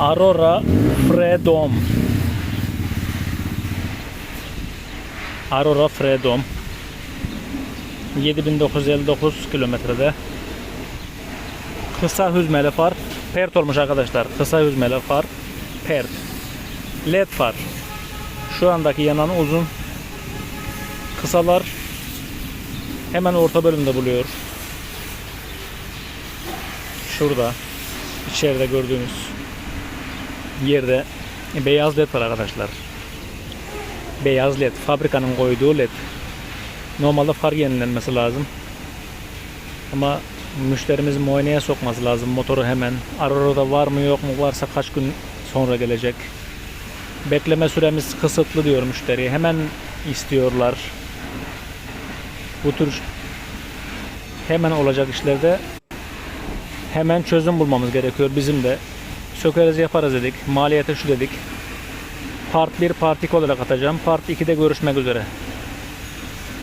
Aurora Freedom. Aurora Freedom. 7959 kilometrede. Kısa hüzmeli far. Pert olmuş arkadaşlar. Kısa hüzmeli far. Pert. LED far. Şu andaki yanan uzun. Kısalar hemen orta bölümde buluyor. Şurada içeride gördüğünüz yerde beyaz led var arkadaşlar. Beyaz led. Fabrikanın koyduğu led. Normalde far yenilenmesi lazım. Ama müşterimiz muayeneye sokması lazım motoru hemen. Aurora'da var mı yok mu varsa kaç gün sonra gelecek. Bekleme süremiz kısıtlı diyor müşteri. Hemen istiyorlar. Bu tür hemen olacak işlerde hemen çözüm bulmamız gerekiyor bizim de. Sökeriz yaparız dedik. Maliyete şu dedik. Part 1 part 2 olarak atacağım. Part 2'de görüşmek üzere.